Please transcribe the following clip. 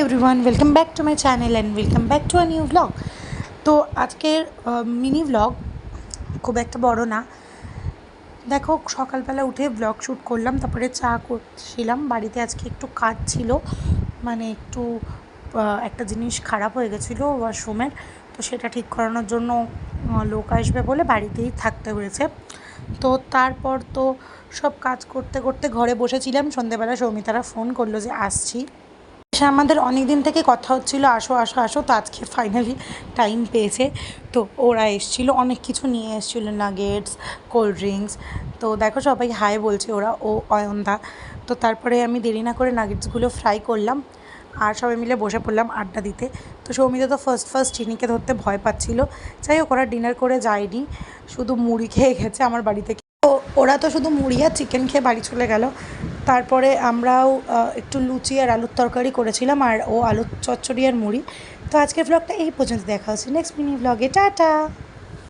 Everyone welcome back to my channel and welcome back to a new vlog তো আজকের mini blog খুব একটা বড় না। দেখো, সকালবেলা উঠে ব্লগ শ্যুট করলাম, তারপরে চা করছিলাম। বাড়িতে আজকে একটু কাজ ছিল মানে একটু একটা জিনিস খারাপ হয়ে গেছিল ওয়াশরুমের তো সেটা ঠিক করানোর জন্য লোক আসবে বলে বাড়িতেই থাকতে হয়েছে। তো তারপর তো সব কাজ করতে করতে ঘরে বসেছিলাম। সন্ধেবেলা সৌমিতারা ফোন করল যে, আসছি। সে আমাদের অনেক দিন থেকে কথা হচ্ছিল, আসো আসো আসো, তো আজকে ফাইনালি টাইম পেয়েছে। তো ওরা এসেছিল, অনেক কিছু নিয়ে এসেছিল নাগেটস কোল্ড ড্রিঙ্কস তো দেখো সবাই হাই বলছে ওরা, ও অয়নদা। তো তারপরে আমি দেরি না করে নাগেটসগুলো ফ্রাই করলাম আর সবাই মিলে বসে পড়লাম আড্ডা দিতে। তো সৌমিতা তো ফার্স্ট ফার্স্ট চিনিকে ধরতে ভয় পাচ্ছিল। যাই হোক, ওরা ডিনার করে যায়নি, শুধু মুড়ি খেয়ে গেছে আমার বাড়ি থেকে। তো ওরা তো শুধু মুড়ি আর চিকেন খেয়ে বাড়ি চলে গেল। তারপরে আমরাও একটু লুচি আর আলুর তরকারি করেছিলাম আর ও আলুর চচ্চড়ি আর মুড়ি। তো আজকের ব্লগটা এই পর্যন্ত দেখা হচ্ছে। নেক্সট মিনি ব্লগে টাটা!